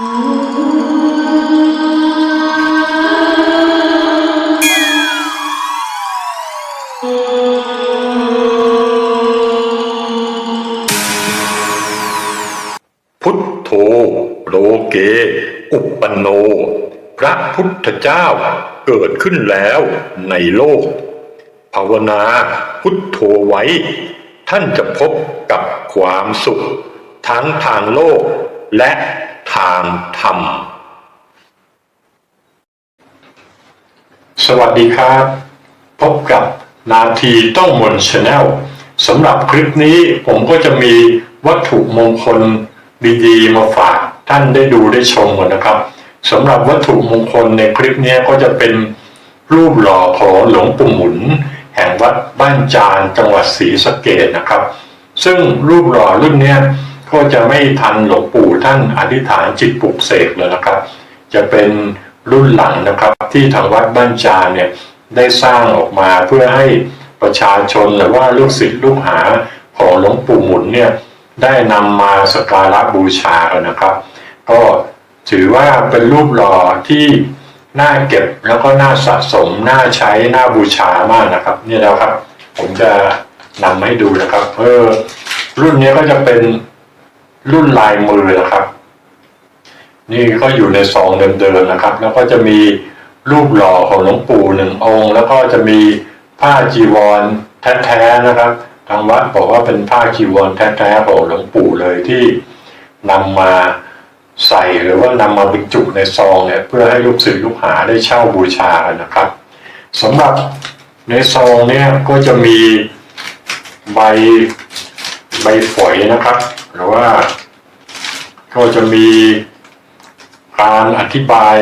พุทโธโลเก อุปปนโน พระพุทธเจ้าเกิดขึ้นแล้วในโลก ภาวนาพุทโธไว้ ท่านจะพบกับความสุข ทั้งทางโลกและ ทางธรรม สวัสดีครับ พบกับนาทีต้องมนชาแนลสำหรับคลิปนี้ผมก็จะมีวัตถุมงคลดีๆ มาฝากท่านได้ดูได้ชมกันนะครับสำหรับวัตถุมงคลในคลิปนี้ก็จะเป็นรูปหล่อของหลวงปู่หมุน แห่งวัดบ้านจานจังหวัดศรีสะเกดนะครับ ซึ่งรูปหล่อรุ่นนี้ ก็จะไม่ทันหลวงปู่ท่านอธิษฐานจิตปลุกเสกเลยนะครับ จะเป็นรุ่นหลังนะครับที่ทางวัดบ้านจาเนี่ยได้สร้างออกมาเพื่อให้ประชาชนหรือว่าลูกศิษย์ลูกหาของหลวงปู่หมุนเนี่ยได้นำมาสักการะบูชากันนะครับ ก็ถือว่าเป็นรูปหล่อที่น่าเก็บแล้วก็น่าสะสมน่าใช้น่าบูชามากนะครับนี่แล้วครับ ผมจะนำให้ดูนะครับเออรุ่นนี้ก็จะเป็น รุ่นลายมือนะครับ นี่ก็อยู่ในซองเดิมๆนะครับ แล้วก็จะมีรูปหล่อของหลวงปู่หนึ่งองค์ แล้วก็จะมีผ้าจีวรแท้ๆนะครับ ทางวัดบอกว่าเป็นผ้าจีวรแท้ๆของหลวงปู่เลยที่นำมาใส่หรือว่านำมาบรรจุในซองเนี่ยเพื่อให้ลูกศิษย์ลูกหาได้เช่าบูชานนะครับสำหรับในซองเนี่ยก็จะมีใบใบฝอยนะครับ หรือว่าก็จะมีการอธิบาย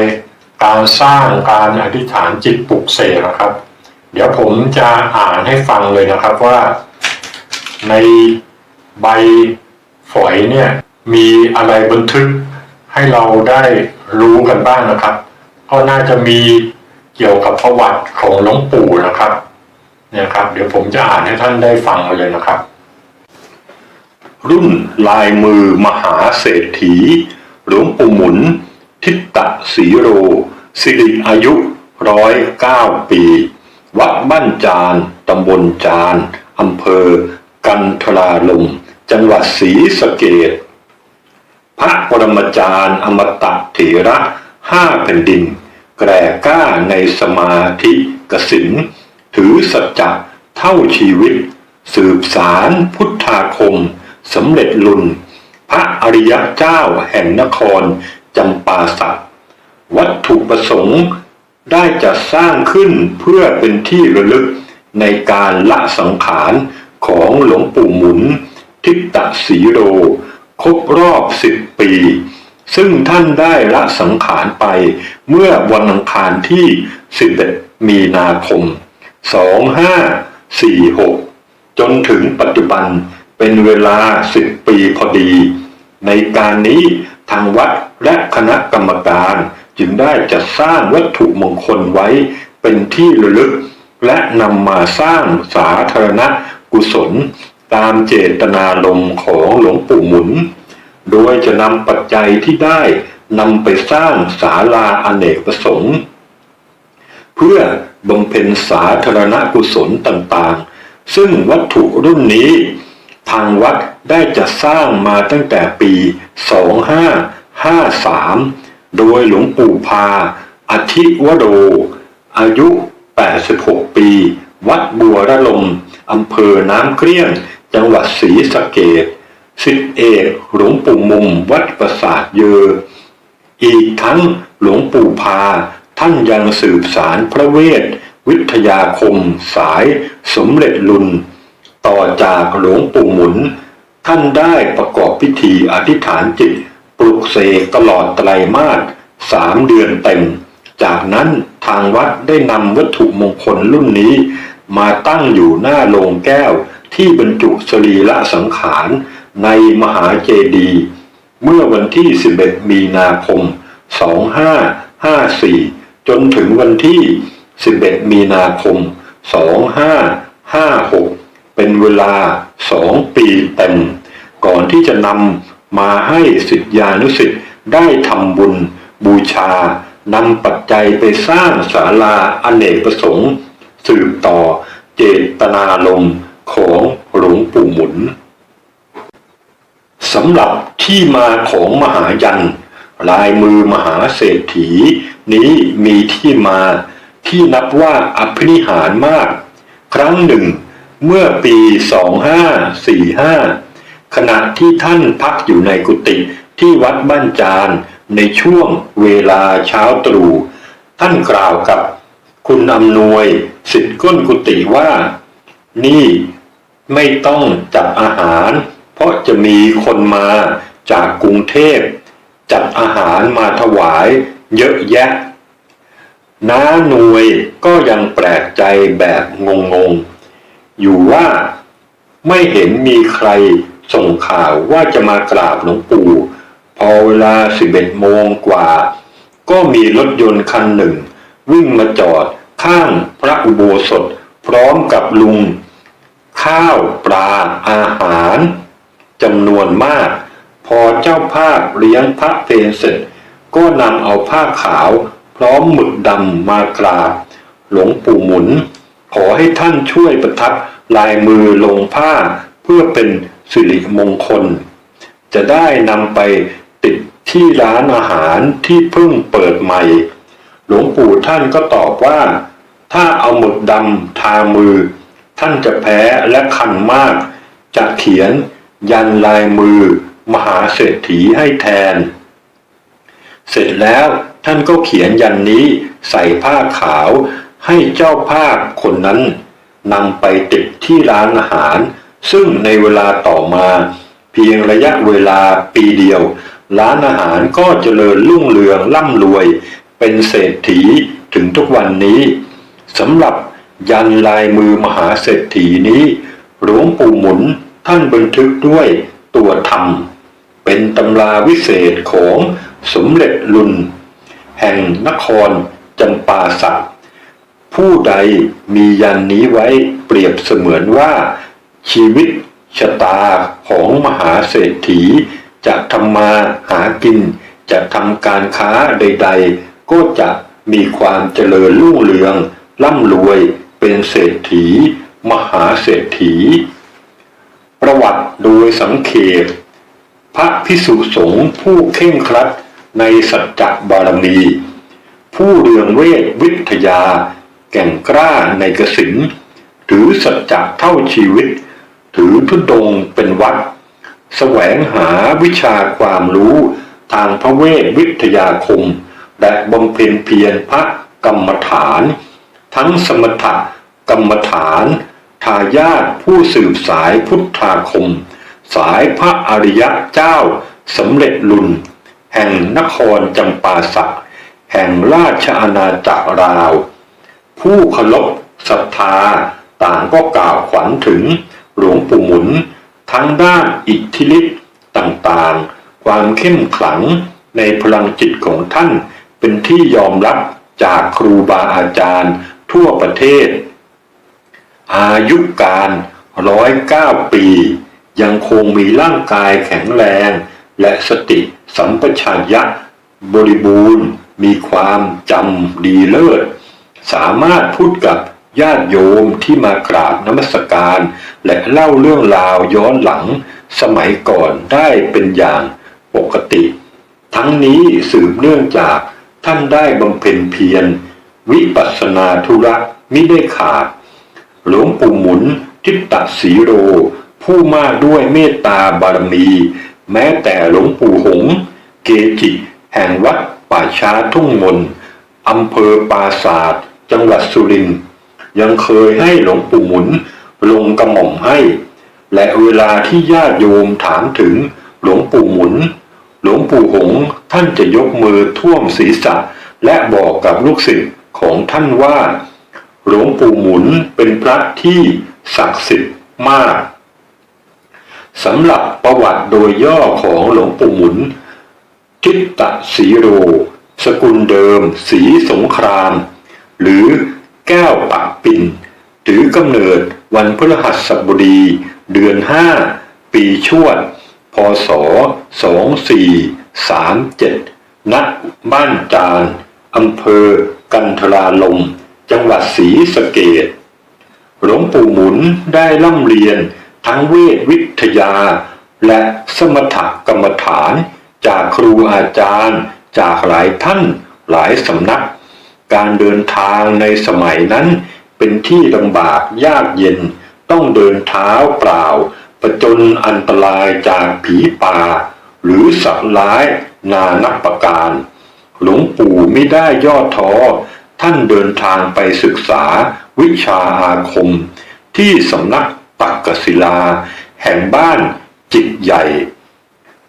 การสร้างการอธิษฐานจิตปลุกเสกนะครับ เดี๋ยวผมจะอ่านให้ฟังเลยนะครับว่าในใบฝอยเนี่ยมีอะไรบันทึกให้เราได้รู้กันบ้างนะครับ ก็น่าจะมีเกี่ยวกับประวัติของหลวงปู่นะครับเนี่ยครับ เดี๋ยวผมจะอ่านให้ท่านได้ฟังเลยนะครับ รุ่นลายมือมหาเศรษฐี หลวงปู่หมุน ทิตตสีโร สิริอายุร้อยเก้าปี วัดบ้านจานตำบลจานอำเภอ กันทราลม จังหวัดศรีสะเกดพระปรมาจารย์อมตะเถระห้าแผ่นดิน แกร่กล้าในสมาธิกสินถือสัจจะเท่าชีวิต สืบสารพุทธาคม สำเร็จลุน พระอริยเจ้าแห่งนครจำปาสักวัตถุประสงค์ได้จัดสร้างขึ้นเพื่อเป็นที่ระลึกในการละสังขารของหลวงปู่หมุน ทิตตสีโร ครบรอบสิบปี ซึ่งท่านได้ละสังขารไปเมื่อวันอังคารที่ 11 มีนาคม 2546 จนถึงปัจจุบัน เป็นเวลา10ปีพอดี ในการนี้ทางวัดและคณะกรรมการจึงได้จัดสร้างวัตถุมงคลไว้เป็นที่ระลึก และนำมาสร้างสาธารณกุศล ตามเจตนารมณ์ของหลวงปู่หมุน โดยจะนำปัจจัยที่ได้นำไปสร้างศาลาอเนกประสงค์ เพื่อบำเพ็ญสาธารณกุศลต่างๆ ซึ่งวัตถุรุ่นนี้ ทางวัดได้จัดสร้างมาตั้งแต่ปี 2553 โดยหลวงปู่พาอธิวโรอายุ 86 ปี วัดบัวระลมอำเภอน้ำเกลี้ยง จังหวัดศรีสะเกดสิทธิเอกหลวงปู่มุมวัดประสาทเยอ อีกทั้งหลวงปู่พา ท่านยังสืบสารพระเวท วิทยาคม สายสมเร็จลุน ต่อจากหลวงปู่หมุน ท่านได้ประกอบพิธีอธิษฐานจิต ปลุกเสกตลอดไตรมาสสามเดือนเต็ม จากนั้นทางวัดได้นำวัตถุมงคลรุ่นนี้ มาตั้งอยู่หน้าโลงแก้วที่บรรจุสรีระสังขาร ในมหาเจดีย์เมื่อวันที่ 11 มีนาคม 2554 จนถึงวันที่ 11 มีนาคม 2556 เป็นเวลา2ปีเต็ม ก่อนที่จะนำมาให้สิทธิานุสิทธิ์ได้ทำบุญบูชานำปัจจัยไปสร้างศาลาอเนกประสงค์ สืบต่อเจตนารมณ์ของหลวงปู่หมุนสำหรับที่มาของมหายัน ลายมือมหาเศรษฐี นี้มีที่มาที่นับว่าอภินิหารมาก ครั้งหนึ่ง เมื่อปี 2545 ขณะที่ท่านพักอยู่ในกุฏิที่วัดบ้านจานในช่วงเวลาเช้าตรู่ท่านกล่าวกับคุณอำนวยสิทธิ์ก้นกุฏิว่า นี่ไม่ต้องจัดอาหาร เพราะจะมีคนมาจากกรุงเทพ จัดอาหารมาถวายเยอะแยะ น้าหน่วยก็ยังแปลกใจแบบงงๆ อยู่ว่าไม่เห็นมีใครส่งข่าวว่าจะมากราบหลวงปู่ พอเวลา11โมงกว่า ก็มีรถยนต์คันหนึ่ง วิ่งมาจอดข้างพระอุโบสถ พร้อมกับลุง ข้าวปลาอาหารจำนวนมาก พอเจ้าภาพเลี้ยงพระเพลเสร็จ ก็นำเอาผ้าขาว พร้อมหมึกดำมากราบ หลวงปู่หมุน อให้ท่านช่วยประทับลายมือลงผ้า เพื่อเป็นสิริมงคล จะได้นำไปติดที่ร้านอาหารที่เพิ่งเปิดใหม่ หลวงปู่ท่านก็ตอบว่า ถ้าเอาหมึกดำทามือ ท่านจะแพ้และคันมากจะเขียนยันลายมือ มหาเศรษฐีให้แทน เสร็จแล้วท่านก็เขียนยันนี้ใส่ผ้าขาว ให้เจ้าภาพคนนั้นนำไปติดที่ร้านอาหาร ซึ่งในเวลาต่อมา เพียงระยะเวลาปีเดียว ร้านอาหารก็เจริญรุ่งเรืองร่ำรวย เป็นเศรษฐีถึงทุกวันนี้สำหรับยันลายมือมหาเศรษฐีนี้ หลวงปู่หมุนท่านบันทึกด้วยตัวธรรม เป็นตำราวิเศษของสมเด็จลุน แห่งนครจำปาสัก ผู้ใดมียันนี้ไว้เปรียบเสมือนว่า ชีวิตชะตาของมหาเศรษฐี จะทำมาหากิน จะทำการค้าใด ๆ ก็จะมีความเจริญรุ่งเรืองร่ำรวยเป็นเศรษฐี มหาเศรษฐี ประวัติโดยสังเขปพระพิสุสงฆ์ผู้เข่งครัดในสัจจบารมี ผู้เรืองเวทวิทยา แก่งกล้าในกสินถือสัจจะเท่าชีวิต ถือทุดงเป็นวัด แสวงหาวิชาความรู้ทางพระเวทวิทยาคม และบำเพ็ญเพียรพระกรรมฐาน ทั้งสมถกรรมฐาน ทายาทผู้สืบสายพุทธาคม สายพระอริยะเจ้าสำเร็จลุน แห่งนครจำปาสักแห่งราชอาณาจักรราว ผู้เคารพศรัทธาต่างก็กล่าวขวัญถึงหลวงปู่หมุน ทั้งด้านอิทธิฤทธิ์ต่างๆ ความเข้มขลังในพลังจิตของท่านเป็นที่ยอมรับจากครูบาอาจารย์ทั่วประเทศ อายุการร้อยเก้าปี ยังคงมีร่างกายแข็งแรง และสติสัมปชัญญะบริบูรณ์ มีความจำดีเลิศ สามารถพูดกับญาติโยมที่มากราบนมัสการ และเล่าเรื่องราวย้อนหลังสมัยก่อนได้เป็นอย่างปกติ ทั้งนี้สืบเนื่องจากท่านได้บำเพ็ญเพียร วิปัสสนาธุระมิได้ขาด หลวงปู่หมุนทิตตสีโร ผู้มากด้วยเมตตาบารมี แม้แต่หลวงปู่หง เกจิ แห่งวัดป่าช้าทุ่งมนอำเภอปราศาสตร์ จังหวัดสุรินทร์ยังเคยให้หลวงปู่หมุนลงกระหม่อมให้ และเวลาที่ญาติโยมถามถึงหลวงปู่หมุน หลวงปู่หงท่านจะยกมือท่วมศีรษะ และบอกกับลูกศิษย์ของท่านว่า หลวงปู่หมุนเป็นพระที่ศักดิ์สิทธิ์มากสำหรับประวัติโดยย่อของหลวงปู่หมุน ทิตตสีโร สกุลเดิม สีสงคราม หรือแก้วปักปินถือกำเนิดวันพฤหัสบดี เดือนห้าปีชวด พศ2537 ณ บ้านจานอำเภอกันทราลม จังหวัดศรีสะเกษหลวงปู่หมุนได้ร่ำเรียนทั้งเวทวิทยา และสมถกรรมฐานจากครูอาจารย์ จากหลายท่านหลายสำนัก การเดินทางในสมัยนั้นเป็นที่ลำบากยากเย็น ต้องเดินเท้าเปล่าประจนอันตรายจากผีป่า หรือสัตว์ร้ายนานับประการ หลวงปู่ไม่ได้ย่อท้อ ท่านเดินทางไปศึกษาวิชาอาคม ที่สำนักตักกศิลา แห่งบ้านจิตใหญ่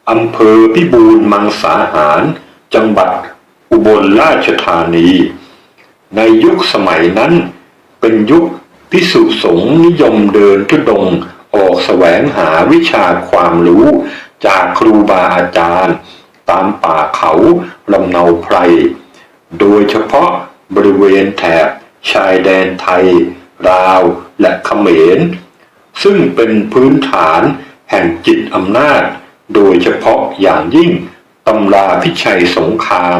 อำเภอพิบูลมังสาหาร จังหวัดอุบลราชธานี ในยุคสมัยนั้น เป็นยุคพิสุสงนิยมเดินทุดงออกแสวงหาวิชาความรู้จากครูบาอาจารย์ ตามป่าเขาลำเนาไพร โดยเฉพาะบริเวณแถบชายแดนไทย ลาวและเขมร ซึ่งเป็นพื้นฐานแห่งจิตอำนาจ โดยเฉพาะอย่างยิ่งตำราพิชัยสงคราม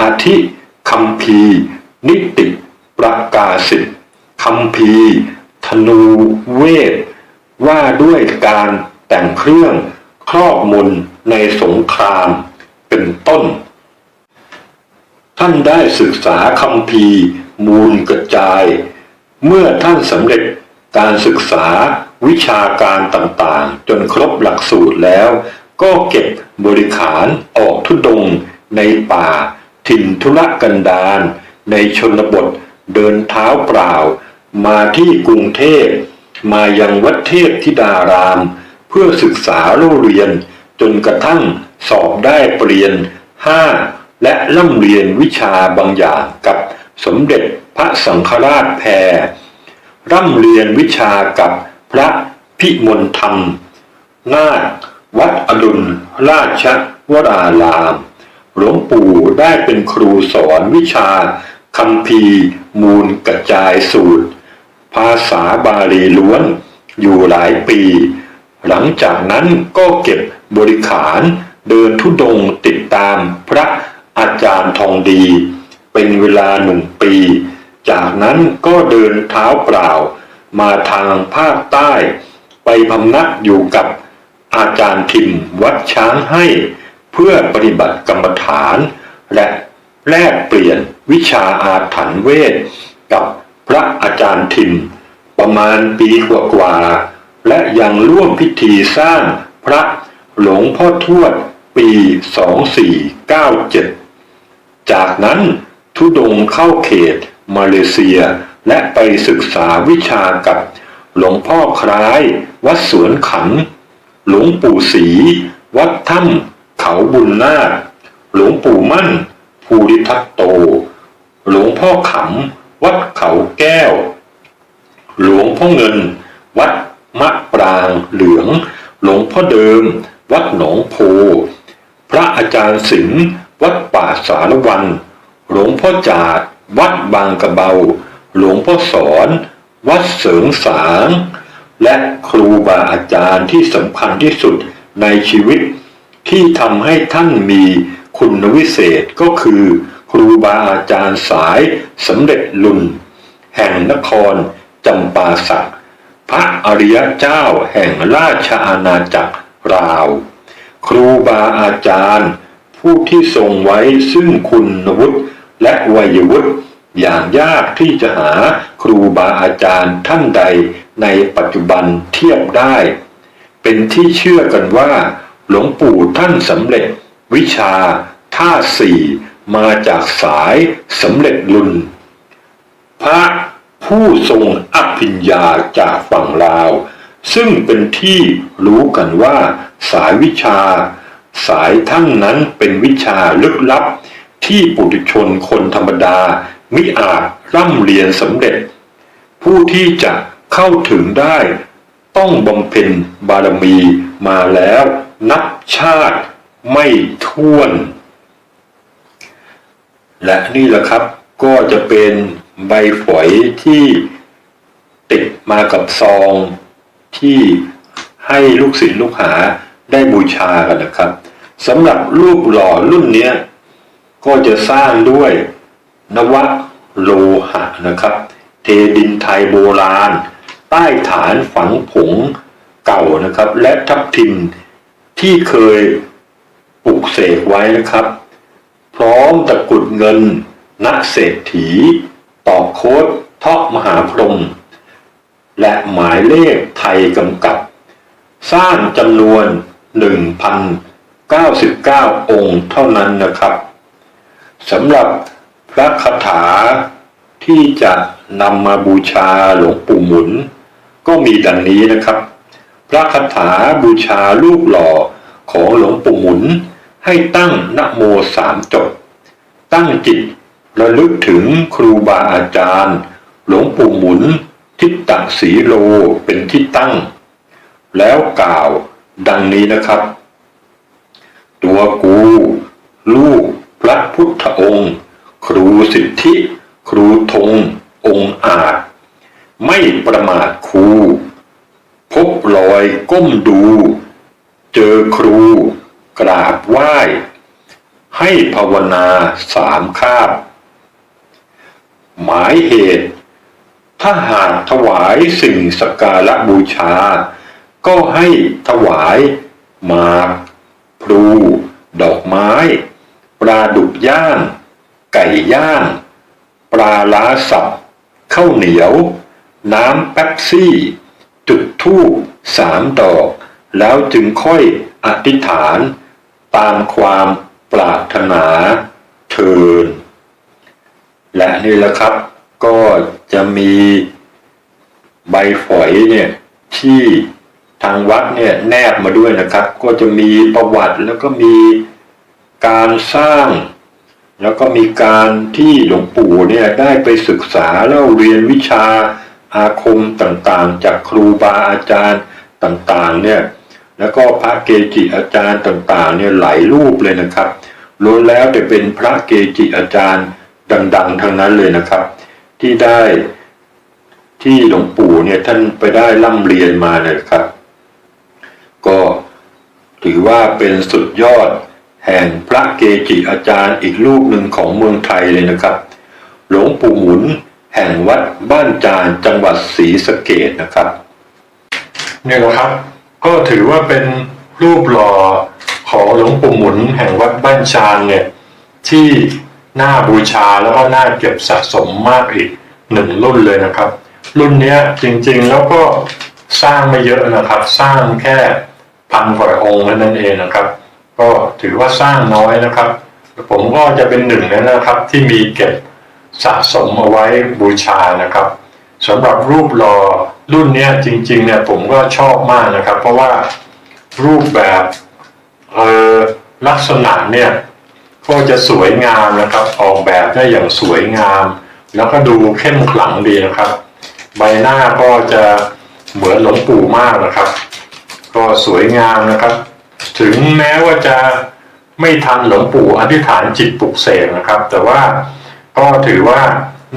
อาทิคำพี นิติประกาศิทธิคำพีร์ธนูเวท ว่าด้วยการแต่งเครื่องครอบมนในสงครามเป็นต้น ท่านได้ศึกษาคำพีร์มูลกระจาย เมื่อท่านสำเร็จการศึกษาวิชาการต่างๆ จนครบหลักสูตรแล้ว ก็เก็บบริขารออกทุดงในป่าถิ่นธุรกันดาร ในชนบทเดินเท้าเปล่า มาที่กรุงเทพ มายังวัดเทพธิดาราม เพื่อศึกษาเล่าเรียน จนกระทั่งสอบได้ปรริญญาห้าและล่ำเรียนวิชาบางอย่างกับสมเด็จพระสังฆราชแพรร่ำเรียนวิชากับพระพิมลธรรม นาควัดอดุลราชวราราม หลวงปู่ได้เป็นครูสอนวิชา คำพีร์มูลกระจายสูตร ภาษาบาลีล้วนอยู่หลายปี หลังจากนั้นก็เก็บบริขารเดินทุดงค์ติดตามพระอาจารย์ทองดี เป็นเวลาหนึ่งปี จากนั้นก็เดินเท้าเปล่า มาทางภาคใต้ ไปพำนักอยู่กับอาจารย์ทิมวัดช้างให้ เพื่อปฏิบัติกรรมฐาน และ แลกเปลี่ยนวิชาอาถรรพ์เวท กับพระอาจารย์ทิมประมาณปีกว่าๆและยังร่วมพิธีสร้างพระหลวงพ่อทวดปี 2497 จากนั้นทุดงเข้าเขตมาเลเซีย และไปศึกษาวิชากับหลวงพ่อคล้าย วัดสวนขัน หลวงปู่ศรีวัดถ้ำเขาบุญนาคหลวงปู่มั่น ภูริทัตโต หลวงพ่อขำ วัดเขาแก้ว หลวงพ่อเงิน วัดมะปรางเหลือง หลวงพ่อเดิม วัดหนองโพ พระอาจารย์สิงห์วัดป่าสารวัน หลวงพ่อจาด วัดบางกระเบา หลวงพ่อสอน วัดเสริงสาง และครูบาอาจารย์ที่สำคัญที่สุดในชีวิตที่ทำให้ท่านมี คุณวิเศษก็คือ ครูบาอาจารย์สายสำเร็จลุนแห่งนครจำปาสักพระอริยเจ้าแห่งราชอาณาจักรราว ครูบาอาจารย์ ผู้ที่ทรงไว้ซึ่งคุณวุฒิและวัยวุฒิอย่างยากที่จะหาครูบาอาจารย์ท่านใดในปัจจุบันเทียบได้ เป็นที่เชื่อกันว่า หลวงปู่ท่านสำเร็จ วิชาท่าสี่มาจากสายสำเร็จลุน พระผู้ทรงอภิญญาจากฝั่งลาว ซึ่งเป็นที่รู้กันว่าสายวิชา สายท่านนั้นเป็นวิชาลึกลับ ที่ปุถุชนคนธรรมดามิอาจร่ำเรียนสำเร็จ ผู้ที่จะเข้าถึงได้ ต้องบำเพ็ญบารมีมาแล้วนับชาติ ไม่ท้วน และนี่แหละครับก็จะเป็นใบฝอยที่ติดมากับซองที่ให้ลูกศิษย์ลูกหาได้บูชากันนะครับสำหรับรูปหล่อรุ่นนี้ก็จะสร้างด้วยนวโลหะนะครับ เทดินไทยโบราณ ใต้ฐานฝังผงเก่านะครับ และทับทิมที่เคย ปลูกเสกไว้นะครับ พร้อมตะกรุดเงินณเศรษฐีต่อโคดทาะมหาพรหมและหมายเลขไทยกำกับ สร้างจำนวน 1,099 องค์เท่านั้นนะครับสำหรับพระคาถาที่จะนำมาบูชาหลวงปู่หมุน ก็มีดังนี้นะครับ พระคาถาบูชาลูกหล่อของหลวงปู่หมุน ให้ตั้งนโมสามจบ ตั้งจิตระลึกถึงครูบาอาจารย์ หลวงปู่หมุน ทิตตสีโลเป็นที่ตั้ง แล้วกล่าวดังนี้นะครับ ตัวกู ลูกพระพุทธองค์ ครูสิทธิ ครูธง องค์อาจ ไม่ประมาทครู พบรอยก้มดู เจอครู กราบไหว้ ให้ภาวนาสามคาบ หมายเหตุ ถ้าหากถวายสิ่งสักการะบูชา ก็ให้ถวายหมากพลู ดอกไม้ ปลาดุกย่าง ไก่ย่าง ปลาล้าสับข้าวเหนียว น้ำแป๊บซี่ จุดธูปสามดอก แล้วจึงค่อยอธิษฐาน ตามความปรารถนาเทินและนี่แหละครับ ก็จะมีใบฝอยเนี่ยที่ทางวัดเนี่ยแนบมาด้วยนะครับ ก็จะมีประวัติแล้วก็มีการสร้าง แล้วก็มีการที่หลวงปู่เนี่ยได้ไปศึกษาแล้วเรียนวิชาอาคมต่างๆ จากครูบาอาจารย์ต่างๆเนี่ย แล้วก็พระเกจิอาจารย์ต่างๆเนี่ยหลายรูปเลยนะครับล้วนแล้วแต่เป็นพระเกจิอาจารย์ดัง ๆทั้งนั้นเลยนะครับ ที่ได้ที่หลวงปู่เนี่ยท่านไปได้ร่ำเรียนมาเนี่ยครับ ก็ถือว่าเป็นสุดยอดแห่งพระเกจิอาจารย์อีกรูปหนึ่งของเมืองไทยเลยนะครับ หลวงปู่หมุนแห่งวัดบ้านจานจังหวัดศรีสะเกดนะครับ เนี่ยนะครับ ก็ถือว่าเป็นรูปหล่อของหลวงปู่หมุนแห่งวัดบ้านชางเนี่ยที่น่าบูชาแล้วก็น่าเก็บสะสมมากอีกหนึ่งรุ่นเลยนะครับ รุ่นนี้จริงๆแล้วก็สร้างไม่เยอะนะครับ สร้างแค่พันกว่าองค์นั้นเองนะครับ ก็ถือว่าสร้างน้อยนะครับ ผมก็จะเป็นหนึ่งในนะครับที่มีเก็บสะสมเอาไว้บูชานะครับสำหรับรูปหล่อ รุ่นเนี้ยจริงๆเนี่ยผมก็ชอบมากนะครับ เพราะว่ารูปแบบเออลักษณะเนี่ยก็จะสวยงามนะครับ ออกแบบได้อย่างสวยงาม แล้วก็ดูเข้มขลังดีนะครับ ใบหน้าก็จะเหมือนหลวงปู่มากนะครับ ก็สวยงามนะครับ ถึงแม้ว่าจะไม่ทันหลวงปู่อธิษฐานจิตปลุกเสกนะครับ แต่ว่าก็ถือว่า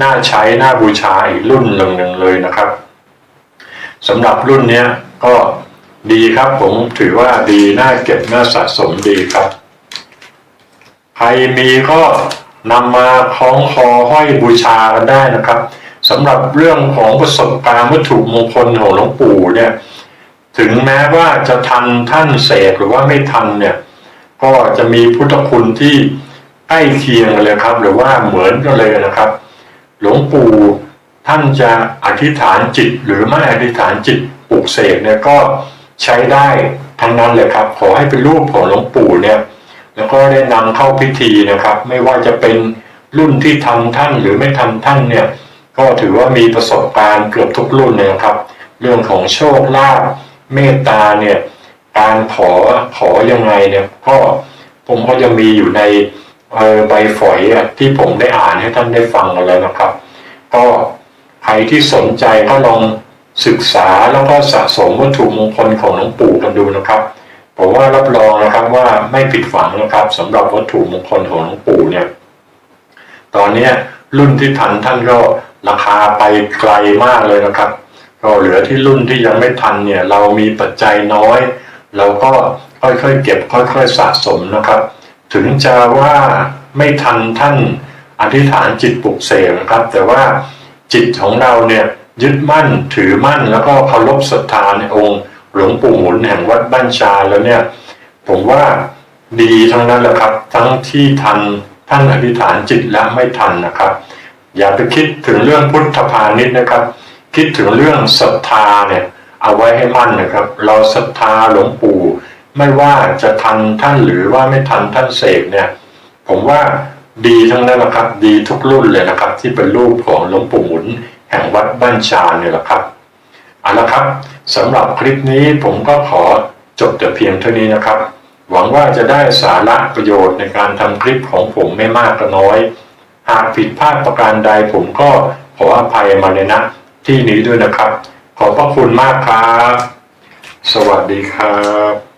น่าใช้น่าบูชาอีกรุ่นหนึ่งเลยนะครับ สำหรับรุ่นนี้ก็ดีครับผมถือว่าดีน่าเก็บน่าสะสมดีครับ ใครมีก็นำมาคล้องคอห้อยบูชากันได้นะครับสำหรับเรื่องของประสบการณ์วัตถุมงคลของหลวงปู่เนี่ย ถึงแม้ว่าจะทันท่านเสกหรือว่าไม่ทันเนี่ย ก็จะมีพุทธคุณที่ใกล้เคียงกันเลยครับ หรือว่าเหมือนกันเลยนะครับ หลวงปู่ ท่านจะอธิษฐานจิตหรือไม่อธิษฐานจิตปลุกเสกเนี่ยก็ใช้ได้ทั้งนั้นเลยครับ ขอให้เป็นรูปของหลวงปู่เนี่ยแล้วก็ได้นำเข้าพิธีนะครับ ไม่ว่าจะเป็นรุ่นที่ทันท่านหรือไม่ทันท่านเนี่ยก็ถือว่ามีประสบการณ์เกือบทุกรุ่นเลยนะครับ เรื่องของโชคลาภเมตตาเนี่ยการขอขอยังไงเนี่ยก็ผมก็จะมีอยู่ในใบฝอยที่ผมได้อ่านให้ท่านได้ฟังกันแล้วนะครับ ก็ รที่สนใจก็ลองศึกษาแล้วก็สะสมวัตถุมงคลของหลวงปู่กันดูนะครับผมว่ารับรองนะครับว่าไม่ผิดหวังนะครับสำหรับวัตถุมงคลของหลวงปู่เนี่ย ตอนเนี้รุ่นที่ทันท่านก็ราคาไปไกลมากเลยนะครับก็เหลือที่รุ่นที่ยังไม่ทันเนี่ย เรามีปัจจัยน้อย เราก็ค่อยๆเก็บค่อยๆสะสมนะครับ ถึงจะว่าไม่ทันท่านอธิษฐานจิตปลุกเสกนะครับ แต่ว่า จิตของเราเนี่ยยึดมั่นถือมั่นแล้วก็เคารพศรัทธาในองค์หลวงปู่หมุนแห่งวัดบ้านชาแล้วเนี่ย ผมว่าดีทั้งนั้นแหละครับ ทั้งที่ทันท่านอธิษฐานจิตและไม่ทันนะครับ อย่าไปคิดถึงเรื่องพุทธพาณิชย์นะครับ คิดถึงเรื่องศรัทธาเนี่ยเอาไว้ให้มั่นนะครับ เราศรัทธาหลวงปู่ ไม่ว่าจะทันท่านหรือว่าไม่ทันท่านเสกเนี่ย ผมว่า ดีทั้งนั้นแหละครับ ดีทุกรุ่นเลยนะครับ ที่เป็นรูปของหลวงปู่หมุน แห่งวัดบ้านชาเนี่ยแหละครับเอาละครับสำหรับคลิปนี้ผมก็ขอจบแต่เพียงเท่านี้นะครับ หวังว่าจะได้สาระประโยชน์ในการทำคลิปของผมไม่มากก็น้อย หากผิดพลาดประการใดผมก็ขออภัยมาในณที่นี้ด้วยนะครับ ขอบพระคุณมากครับ สวัสดีครับ